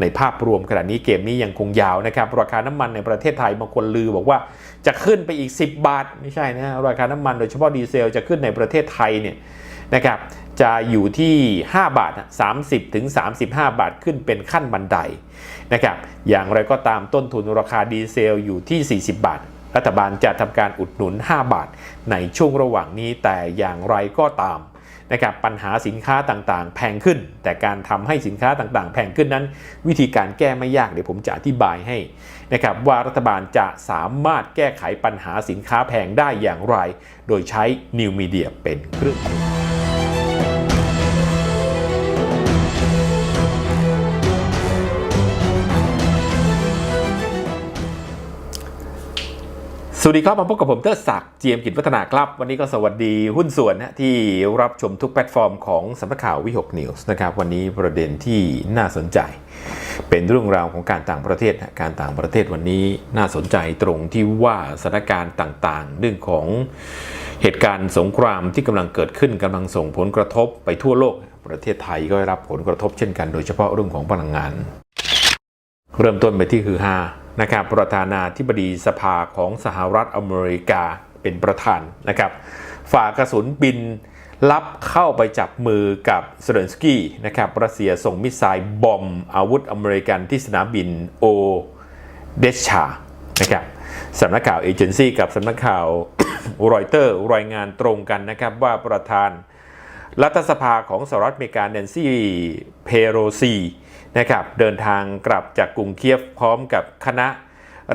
ในภาพรวมขณะนี้เกมนี้ยังคงยาวนะครับ ราคาน้ำมันในประเทศไทยบางคนลือบอกว่าจะขึ้นไปอีก 10 บาท ไม่ใช่นะราคาน้ำมันโดยเฉพาะดีเซลจะขึ้นในประเทศไทยเนี่ยนะครับจะอยู่ที่ 5 บาท 30 ถึง 35 บาทขึ้นเป็นขั้นบันไดนะครับอย่างไรก็ตามต้นทุนราคาดีเซลอยู่ที่ 40 บาท รัฐบาลจะทำการอุดหนุน 5 บาท ในช่วงระหว่างนี้แต่อย่างไรก็ตาม นะครับปัญหาสินค้าต่างๆ แพงขึ้น แต่การทำให้สินค้าต่างๆ แพงขึ้นนั้น วิธีการแก้ไม่ยากเดี๋ยวผมจะอธิบายให้นะครับว่ารัฐบาลจะสามารถแก้ไขปัญหาสินค้าแพงได้อย่างไร โดยใช้นิวมีเดียเป็นเครื่องมือ สวัสดีครับมาพบกับผมเตอร์ศักดิ์เจียมกิจวัฒนาครับ วันนี้ก็สวัสดีหุ้นส่วนนะที่รับชมทุกแพลตฟอร์มของสำนักข่าววิหกนิวส์นะครับ วันนี้ประเด็นที่น่าสนใจ เป็นเรื่องราวของการต่างประเทศนะการต่างประเทศวันนี้น่าสนใจตรงที่ว่าสถานการณ์ต่างๆ เรื่องของเหตุการณ์สงครามที่กำลังเกิดขึ้นกำลังส่งผลกระทบไปทั่วโลก ประเทศไทยก็ได้รับผลกระทบเช่นกันโดยเฉพาะเรื่องของพลังงาน เริ่มต้นไปที่คือฮา นะครับประธานาธิบดีสภาของสหรัฐอเมริกาเป็นประธานนะครับฝ่ากระสุนบินลับเข้าไปจับมือกับเซเลนสกี้นะครับรัสเซียส่งมิสไซล์บอมอาวุธอเมริกันที่สนามบินโอเดชานะครับสำนักข่าวเอเจนซี่กับสำนักข่าวรอยเตอร์รายงานตรงกันนะครับว่าประธานรัฐสภาของสหรัฐอเมริกาแนนซี่เพโรซี นะครับเดินทางกลับจากกรุงเคียฟพร้อมกับคณะ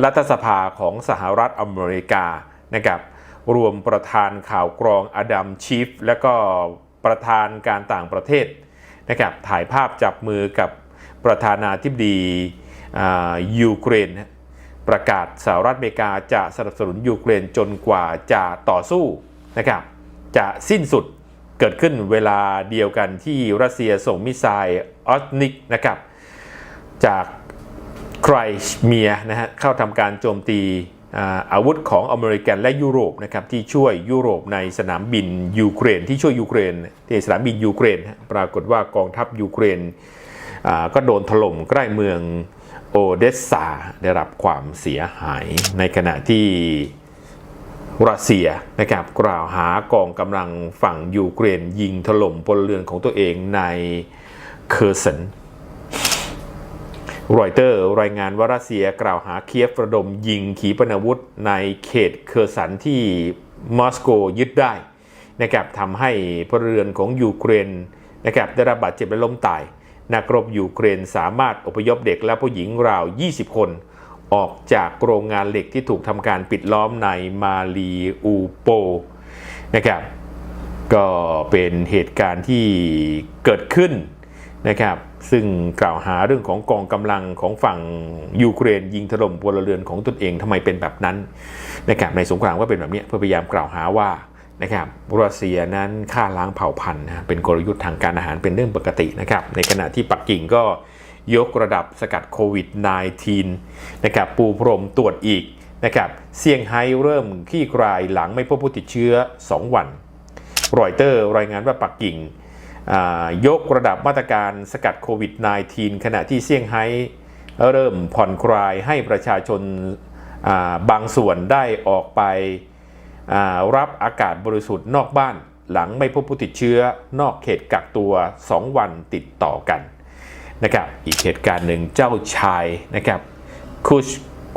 รัฐสภาของสหรัฐอเมริกานะครับรวมประธานข่าวกรองอดัมชีฟ และก็ประธานการต่างประเทศนะครับถ่ายภาพจับมือกับประธานาธิบดียูเครน ประกาศสหรัฐอเมริกาจะสนับสนุนยูเครนจนกว่าจะต่อสู้นะครับจะสิ้นสุดเกิดขึ้นเวลาเดียวกันที่รัสเซียส่งมิสไซล์ออสนิกนะครับ จากไครเมียนะฮะเข้าทำการโจมตีอาวุธของอเมริกันและยุโรปนะครับที่ช่วยยุโรปในสนามบินยูเครน ที่ช่วยยูเครนที่สนามบินยูเครน ปรากฏว่ากองทัพยูเครนก็โดนถล่มใกล้เมืองโอเดสซาได้รับความเสียหาย ในขณะที่รัสเซียนะครับกล่าวหากองกำลังฝั่งยูเครน ยิงถล่มพลเรือนของตัวเองในเคอร์สัน รอยเตอร์รายงานว่ารัสเซียกล่าวหาเคียฟระดมยิงขีปนาวุธในเขตเคอร์สันที่มอสโกยึดได้นะครับทำให้พลเรือนของยูเครนนะครับได้รับบาดเจ็บและล้มตาย นักรบยูเครนสามารถอพยพเด็กและผู้หญิงราว 20 คน ออกจากโรงงานเหล็กที่ถูกทำการปิดล้อมในมาลีอูโปนะครับก็เป็นเหตุการณ์ที่เกิดขึ้นนะครับ ซึ่งกล่าวหาเรื่องของกองกำลังของฝั่งยูเครน ยิงถล่มพลเรือนของตนเองทำไมเป็นแบบนั้นนะครับในสงครามก็เป็นแบบนี้เพื่อพยายามกล่าวหาว่านะครับรัสเซียนั้นฆ่าล้างเผ่าพันธุ์นะเป็นกลยุทธ์ทางการอาหารเป็นเรื่องปกตินะครับในขณะที่ปักกิ่งก็ยกระดับสกัดโควิด -19 นะครับปูพรมตรวจอีกนะครับเซี่ยงไฮ้เริ่มขี้คลายหลังไม่พบผู้ติดเชื้อ 2 วัน รอยเตอร์รายงานว่าปักกิ่ง ยกระดับมาตรการสกัดโควิด -19 ขณะที่เซี่ยงไฮ้เริ่มผ่อนคลายให้ประชาชนาบางส่วนได้ออกไปรับอากาศบริสุทธิ์นอกบ้าน หลังไม่พบผู้ติดเชื้อนอกเขตกักตัว 2 วันติดต่อกันนะครับอีกเหตุการณ์หนึ่งเจ้าชายนะครับคุช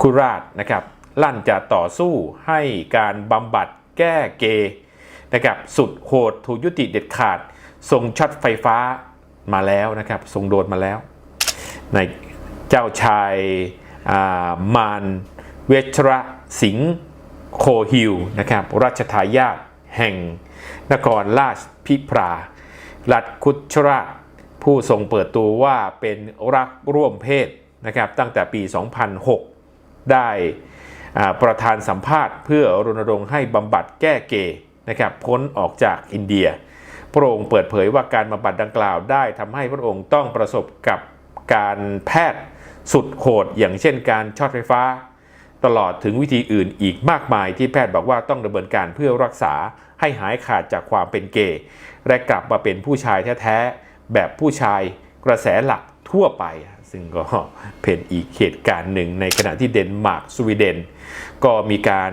คุราชนะครับลั่นจะต่อสู้ให้การบำบัดแก้เกยนะครับสุดโหดถูกยุติเด็ดขาด ส่งช็อตไฟฟ้ามาแล้วนะครับส่งโดนมาแล้ว ในเจ้าชายามานเวชระสิงห์โคฮิลนะครับราชทายาทแห่งนครราชพิพรารัฐคุชราชผู้ทรงเปิดตัวว่าเป็นรักร่วมเพศนะครับตั้งแต่ปี 2006 ได้ประธานสัมภาษณ์เพื่อรณรงค์ให้บำบัดแก้เกย์นะครับพ้นออกจากอินเดีย พระองค์เปิดเผยว่าการบำบัดดังกล่าวได้ทำให้พระองค์ต้องประสบกับการแพทย์สุดโหด อย่างเช่นการช็อตไฟฟ้า ตลอดถึงวิธีอื่นอีกมากมายที่แพทย์บอกว่าต้องดำเนินการเพื่อรักษาให้หายขาดจากความเป็นเกย์และกลับมาเป็นผู้ชายแท้ๆ แบบผู้ชายกระแสหลักทั่วไป ซึ่งก็เป็นอีกเหตุการณ์หนึ่งในขณะที่เดนมาร์กสวีเดน ก็มีการ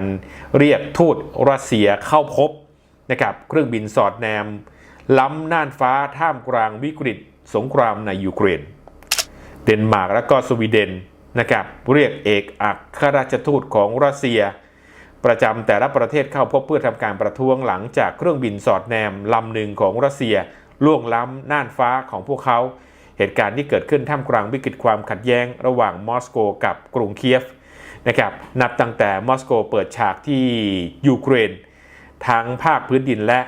เรียกทูตรัสเซียเข้าพบนะครับเครื่องบินสอดแนม ล้ำน่านฟ้าท่ามกลางวิกฤต สงครามในยูเครน เดนมาร์กและก็สวีเดนนะครับเรียกเอกอัครราชทูตของรัสเซีย ประจำแต่ละประเทศเข้าพบเพื่อทำการประท้วงหลังจากเครื่องบินสอดแนมลำหนึ่งของรัสเซียล่วงล้ำน่านฟ้าของพวกเขา เหตุการณ์ที่เกิดขึ้นท่ามกลางวิกฤตความขัดแย้ง ระหว่างมอสโกกับกรุงเคียฟนะครับนับตั้งแต่มอสโกเปิดฉากที่ยูเครน ทั้งภาคพื้นดินและ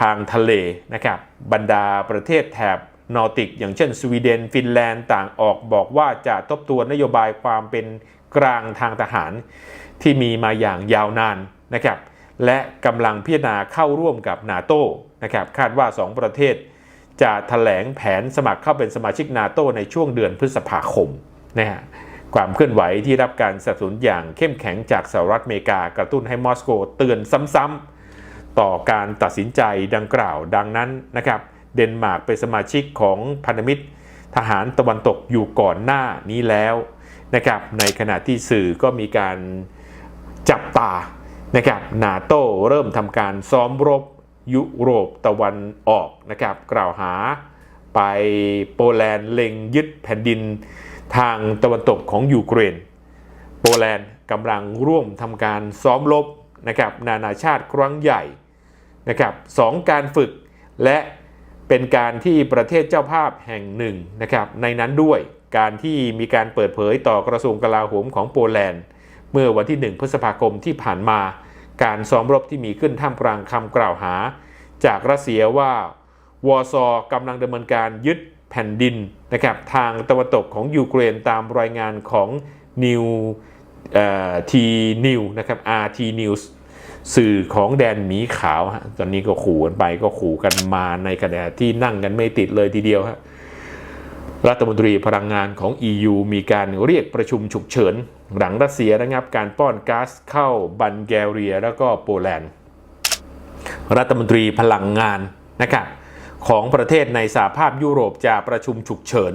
ทางทะเลนะครับบรรดาประเทศแถบนอร์ติก อย่างเช่น สวีเดน ฟินแลนด์ต่างออกบอกว่าจะทบทวนนโยบายความเป็นกลางทางทหาร ที่มีมาอย่างยาวนานนะครับและกำลังพิจารณาเข้าร่วมกับนาโตนะครับคาดว่า 2 ประเทศ จะถแถลงแผนสมัครเข้าเป็นสมาชิกนาโตในช่วงเดือนพฤษภาคมนะฮะความเคลื่อนไหวที่รับการสนับสนุนอย่างเข้มแข็งจากสหรัฐอเมริกากระตุ้นให้มอสโกเตือนซ้ำๆ ต่อการตัดสินใจดังกล่าวดังนั้นนะครับเดนมาร์กเป็นสมาชิกของพันธมิตร ทหารตะวันตกอยู่ก่อนหน้านี้แล้วนะครับในขณะที่สื่อก็มีการจับตานะครับนาโต้เริ่มทำการซ้อมรบยุโรปตะวันออกนะครับกล่าวหาไปโปแลนด์เล็งยึดแผ่นดินทางตะวันตกของยูเครน โปแลนด์กำลังร่วมทำการซ้อมรบนะครับนานาชาติครั้งใหญ่ นะครับสองการฝึกและเป็นการที่ประเทศเจ้าภาพแห่งหนึ่งนะครับในนั้นด้วยการที่มีการเปิดเผยต่อกระทรวงกลาโหมของโปแลนด์ เมื่อวันที่ 1 พฤษภาคมที่ผ่านมา การซ้อมรบที่มีขึ้นท่ามกลางคำกล่าวหา จากรัสเซียว่าวอร์ซอกำลังดำเนินการยึดแผ่นดินนะครับทางตะวันตกของยูเครนตามรายงานของนิวทีนิวนะครับ RT News สื่อของแดนหมีขาวฮะตอนนี้ก็ขู่กันไปก็ขู่กันมาในขณะที่นั่งกันไม่ติดเลยทีเดียวฮะรัฐมนตรีพลังงานของ EU มีการเรียกประชุมฉุกเฉิน หลังรัสเซียระงับการป้อนก๊าซเข้าบัลแกเรียแล้วก็โปแลนด์ รัฐมนตรีพลังงานนะครับของประเทศในสหภาพยุโรปจะประชุมฉุกเฉิน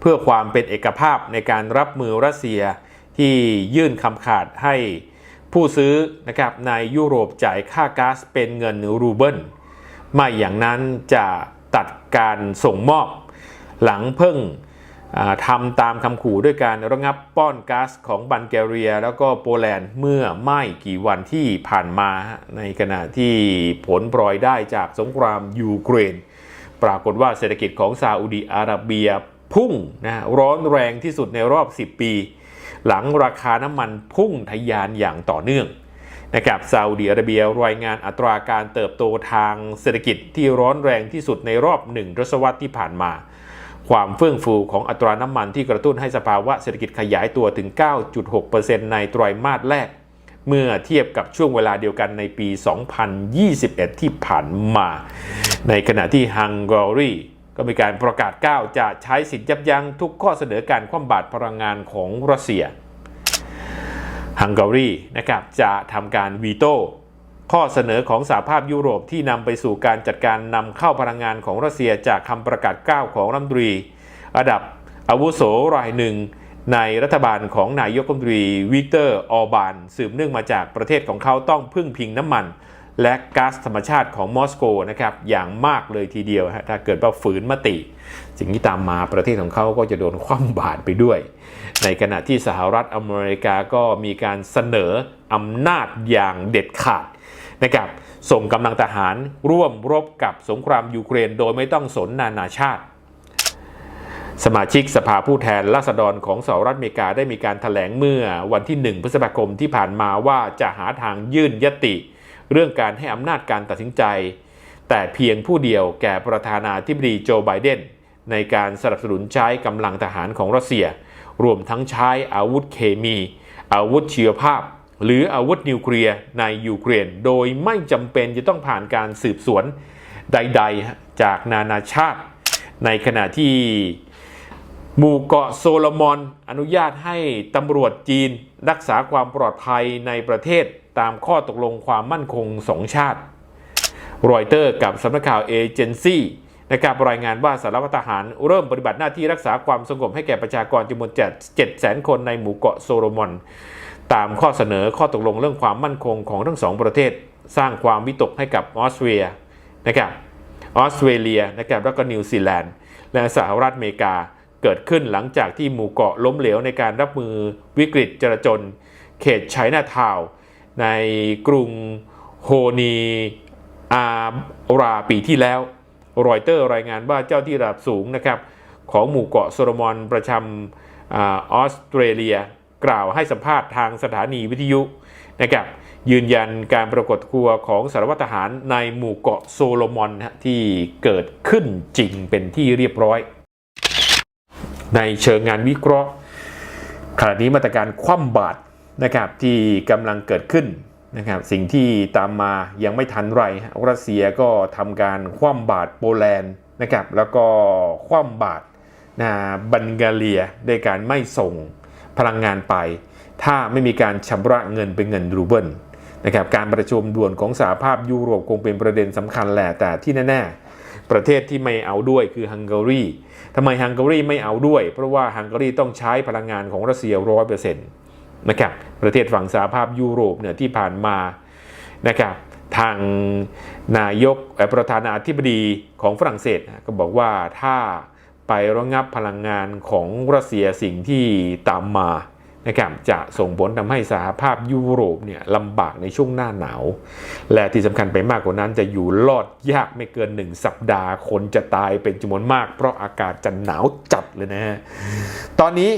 เพื่อความเป็นเอกภาพในการรับมือรัสเซียที่ยื่นคำขาดให้ ผู้ซื้อนะครับในยุโรปจ่ายค่าก๊าซเป็นเงินรูเบิลไม่อย่างนั้นจะตัดการส่งมอบ หลังเพิ่งทำตามคำขู่ด้วยการระงับป้อนก๊าซของบัลแกเรีย แล้วก็โปแลนด์เมื่อไม่กี่วันที่ผ่านมาในขณะที่ผลปล่อยได้จากสงครามยูเครน ปรากฏว่าเศรษฐกิจของซาอุดีอาระเบียพุ่งนะร้อนแรงที่สุดในรอบ 10 ปี หลังราคาน้ำมันพุ่งทะยานอย่างต่อเนื่องนะครับซาอุดีอาระเบียรายงานอัตราการเติบโตทางเศรษฐกิจที่ร้อนแรงที่สุดในรอบหนึ่งทศวรรษที่ผ่านมา ความเฟื่องฟูของอัตราน้ำมันที่กระตุ้นให้สภาวะเศรษฐกิจขยายตัวถึง 9.6%ในไตรมาสแรก เมื่อเทียบกับช่วงเวลาเดียวกันในปี 2021 ที่ผ่านมา ในขณะที่ฮังการี ก็มีการประกาศก้าวจะใช้สิทธิยับยั้งทุกข้อเสนอการคว่ำบาตรพลังงานของรัสเซีย ฮังการีนะครับจะทำการวีโต้ข้อเสนอของสหภาพยุโรปที่นำไปสู่การจัดการนำเข้าพลังงานของรัสเซียจากคำประกาศก้าวของรัฐมนตรี ระดับอาวุโสรายหนึ่งในรัฐบาลของนายกรัฐมนตรีวิกเตอร์ออบานสืบเนื่องมาจากประเทศของเขาต้องพึ่งพิงน้ำมัน และก๊าซธรรมชาติของมอสโกนะครับอย่างมากเลยทีเดียวฮะถ้าเกิดว่าฝืนมติ สิ่งที่ตามมาประเทศของเขาก็จะโดนคว่ำบาตรไปด้วย ในขณะที่สหรัฐอเมริกาก็มีการเสนออำนาจอย่างเด็ดขาดนะครับส่งกำลังทหารร่วมรบกับสงครามยูเครน โดยไม่ต้องสนนานาชาติ สมาชิกสภาผู้แทนราษฎรของสหรัฐอเมริกาได้มีการถแถลงเมื่อวันที่ 1 พฤษภาคมที่ผ่านมาว่าจะหาทางยื่นยติ เรื่องการให้อำนาจการตัดสินใจ แต่เพียงผู้เดียวแก่ประธานาธิบดีโจไบเดนในการสนับสนุนใช้กำลังทหารของรัสเซีย รวมทั้งใช้อาวุธเคมี อาวุธชีวภาพ หรืออาวุธนิวเคลียร์ในยูเครน โดยไม่จำเป็นจะต้องผ่านการสืบสวนใด ๆ จากนานาชาติ ในขณะที่หมู่เกาะโซโลมอนอนุญาตให้ตำรวจจีน รักษาความปลอดภัยในประเทศ ตามข้อตกลงความมั่นคงสองชาติ รอยเตอร์กับสำนักข่าวเอเจนซี่นะครับรายงานว่าสารวัตรทหารเริ่มปฏิบัติหน้าที่รักษาความสงบให้แก่ประชากรจำนวน7แสนคนในหมู่เกาะโซโลมอน ตามข้อเสนอข้อตกลงเรื่องความมั่นคงของทั้งสองประเทศ สร้างความวิตกให้กับออสเตรียนะครับออสเตรเลียนะครับแล้วก็นิวซีแลนด์ และสหรัฐอเมริกาเกิดขึ้นหลังจากที่หมู่เกาะล้มเหลวในการรับมือวิกฤตจราจน เขตไชน่าทาวน์ ในกรุงโฮนีอาราปีที่แล้ว รอยเตอร์รายงานว่าเจ้าที่ระดับสูงนะครับของหมู่เกาะโซโลมอนประจำอออสเตรเลีย กล่าวให้สัมภาษณ์ทางสถานีวิทยุนะครับยืนยันการปรากฏตัวของสารวัตรทหารในหมู่เกาะโซโลมอนที่เกิดขึ้นจริงเป็นที่เรียบร้อย ในเชิงงานวิเคราะห์ขณะนี้มาตรการคว่ำบาตร นะครับที่กำลังเกิดขึ้นนะครับสิ่งที่ตามมายังไม่ทันไรรัสเซียก็ทำการคว่ำบาตรโปแลนด์นะครับแล้วก็คว่ำบาตรนะบัลแกเรียด้วยการไม่ส่งพลังงานไป ถ้าไม่มีการชำระเงินเป็นเงินรูเบิลนะครับการประชุมด่วนของสหภาพยุโรปคงเป็นประเด็นสำคัญแหละแต่ที่แน่ ๆ ประเทศที่ไม่เอาด้วยคือฮังการีทำไมฮังการีไม่เอาด้วย เพราะว่าฮังการีต้องใช้พลังงานของรัสเซียร้อยเปอร์เซ็นต์ นะครับประเทศฝั่งสหภาพยุโรปเนี่ยที่ผ่านมานะครับทางนายกประธานาธิบดีของฝรั่งเศสก็บอกว่าถ้าไประงับพลังงานของรัสเซียสิ่งที่ตามมา นะครับจะส่งผลทำให้สหภาพยุโรปเนี่ยลำบากในช่วงหน้าหนาว และที่สำคัญไปมากกว่านั้นจะอยู่รอดยากไม่เกินหนึ่งสัปดาห์ คนจะตายเป็นจำนวนมาก เพราะอากาศจะหนาวจัดเลยนะฮะตอนนี้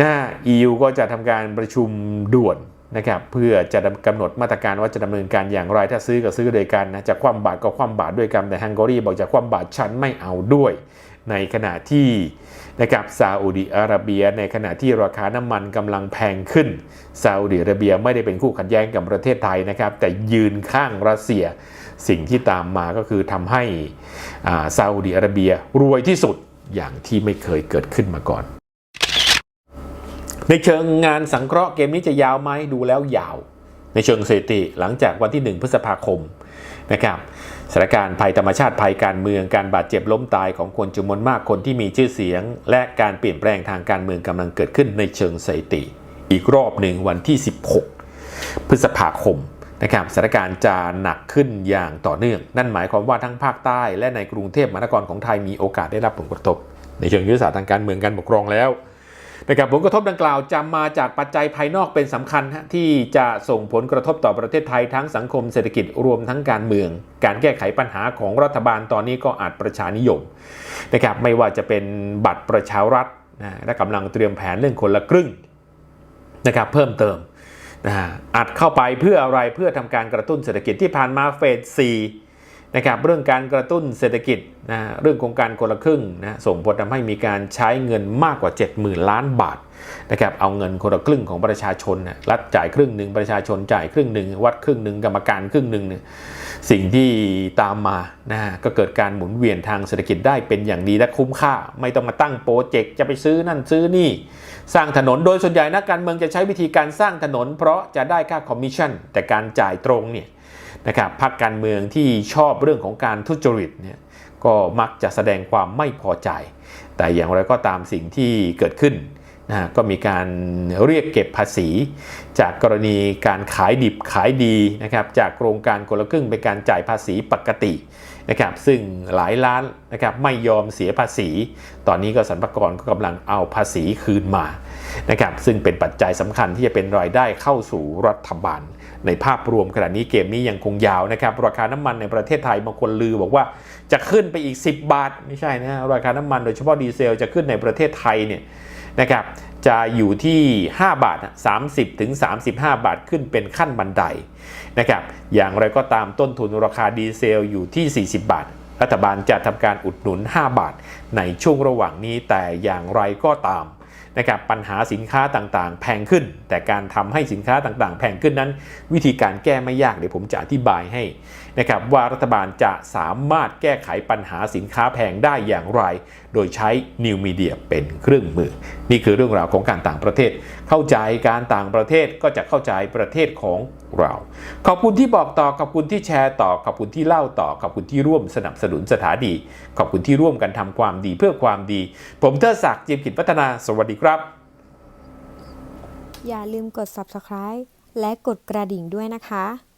นะ EU ก็จะทำการประชุมด่วนนะครับเพื่อจะกำหนดมาตรการว่าจะดำเนินการอย่างไรถ้าซื้อก็ซื้อด้วยกันนะจะคว่ำบาตรก็คว่ำบาตรด้วยกันแต่ฮังการีบอกจะคว่ำบาตรฉันไม่เอาด้วย ในขณะที่นะครับซาอุดิอาระเบีย ในขณะที่ราคาน้ำมันกำลังแพงขึ้นซาอุดิอาระเบียไม่ได้เป็นคู่ขัดแย้งกับประเทศไทยนะครับ แต่ยืนข้างรัสเซีย สิ่งที่ตามมาก็คือทำให้อาซาอุดิอาระเบียรวยที่สุดอย่างที่ไม่เคยเกิดขึ้นมาก่อน ในเชิงงานสังเคราะห์เกมนี้จะยาวไหมดูแล้วยาว ในเชิงสถิติหลังจากวันที่ 1 พฤษภาคมนะครับ สถานการณ์ภัยธรรมชาติภัยการเมืองการบาดเจ็บล้มตายของคนจำนวนมากคนที่มีชื่อเสียง และการเปลี่ยนแปลงทางการเมืองกำลังเกิดขึ้นในเชิงสถิติ อีกรอบหนึ่งวันที่ 16 พฤษภาคมนะครับสถานการณ์จะหนักขึ้นอย่างต่อเนื่อง นั่นหมายความว่าทั้งภาคใต้และในกรุงเทพมหานครของไทยมีโอกาสได้รับผลกระทบ ในเชิงยุทธศาสตร์ทางการเมืองการปกครองแล้ว นะครับผลกระทบดังกล่าวจะมาจากปัจจัยภายนอกเป็นสำคัญที่จะส่งผลกระทบต่อประเทศไทยทั้งสังคมเศรษฐกิจรวมทั้งการเมือง การแก้ไขปัญหาของรัฐบาลตอนนี้ก็อาจประชานิยมนะครับไม่ว่าจะเป็นบัตรประชารัฐนะและกำลังเตรียมแผนเรื่องคนละครึ่งนะครับเพิ่มเติมนะอัดเข้าไปเพื่ออะไรเพื่อทำการกระตุ้นเศรษฐกิจที่ผ่านมาเฟส4 นะครับเรื่องการกระตุ้นเศรษฐกิจนะเรื่องโครงการคนละครึ่งนะส่งผลทำให้มีการใช้เงินมากกว่า 70,000 ล้านบาทนะครับเอาเงินคนละครึ่งของประชาชนนะรัฐจ่ายครึ่งหนึ่งประชาชนจ่ายครึ่งหนึ่งวัดครึ่งหนึ่งกรรมการครึ่งหนึ่งเนี่ยสิ่งที่ตามมานะก็เกิดการหมุนเวียนทางเศรษฐกิจได้เป็นอย่างดีและคุ้มค่า ไม่ต้องมาตั้งโปรเจกต์จะไปซื้อนั่นซื้อนี่ สร้างถนนโดยส่วนใหญ่นักการเมืองจะใช้วิธีการสร้างถนน เพราะจะได้ค่าคอมมิชชั่น แต่การจ่ายตรงเนี่ย นะครับพรรคการเมืองที่ชอบเรื่องของการทุจริตเนี่ยก็มักจะแสดงความไม่พอใจ แต่อย่างไรก็ตามสิ่งที่เกิดขึ้นนะก็มีการเรียกเก็บภาษี จากกรณีการขายดิบขายดีนะครับจากโครงการคนละครึ่งเป็นการจ่ายภาษีปกตินะครับซึ่งหลายล้านนะครับไม่ยอมเสียภาษี ตอนนี้ก็สรรพากรก็กำลังเอาภาษีคืนมานะครับซึ่งเป็นปัจจัยสำคัญที่จะเป็นรายได้เข้าสู่รัฐบาล ในภาพรวมขณะนี้เกมนี้ยังคงยาวนะครับ ราคาน้ำมันในประเทศไทยบางคนลือบอกว่าจะขึ้นไปอีก 10 บาท ไม่ใช่นะราคาน้ำมันโดยเฉพาะดีเซลจะขึ้นในประเทศไทยเนี่ยนะครับจะอยู่ที่ 5 บาท 30ถึง35 บาทขึ้นเป็นขั้นบันไดนะครับอย่างไรก็ตามต้นทุนราคาดีเซลอยู่ที่ 40 บาท รัฐบาลจะทำการอุดหนุน 5 บาท ในช่วงระหว่างนี้แต่อย่างไรก็ตาม นะครับปัญหาสินค้าต่างๆ แพงขึ้น แต่การทำให้สินค้าต่างๆ แพงขึ้นนั้น วิธีการแก้ไม่ยากเดี๋ยวผมจะอธิบายให้นะครับว่ารัฐบาลจะสามารถแก้ไขปัญหาสินค้าแพงได้อย่างไร โดยใช้นิวมีเดียเป็นเครื่องมือ นี่คือเรื่องราวของการต่างประเทศ เข้าใจการต่างประเทศก็จะเข้าใจประเทศของเรา ขอบคุณที่บอกต่อขอบคุณที่แชร์ต่อขอบคุณที่เล่าต่อขอบคุณที่ร่วมสนับสนุนสถานีขอบคุณที่ร่วมกันทำความดีเพื่อความดี ผมเทอศักดิ์เจียมกิจพัฒนาสวัสดีครับ อย่าลืมกด subscribe และกดกระดิ่งด้วยนะคะ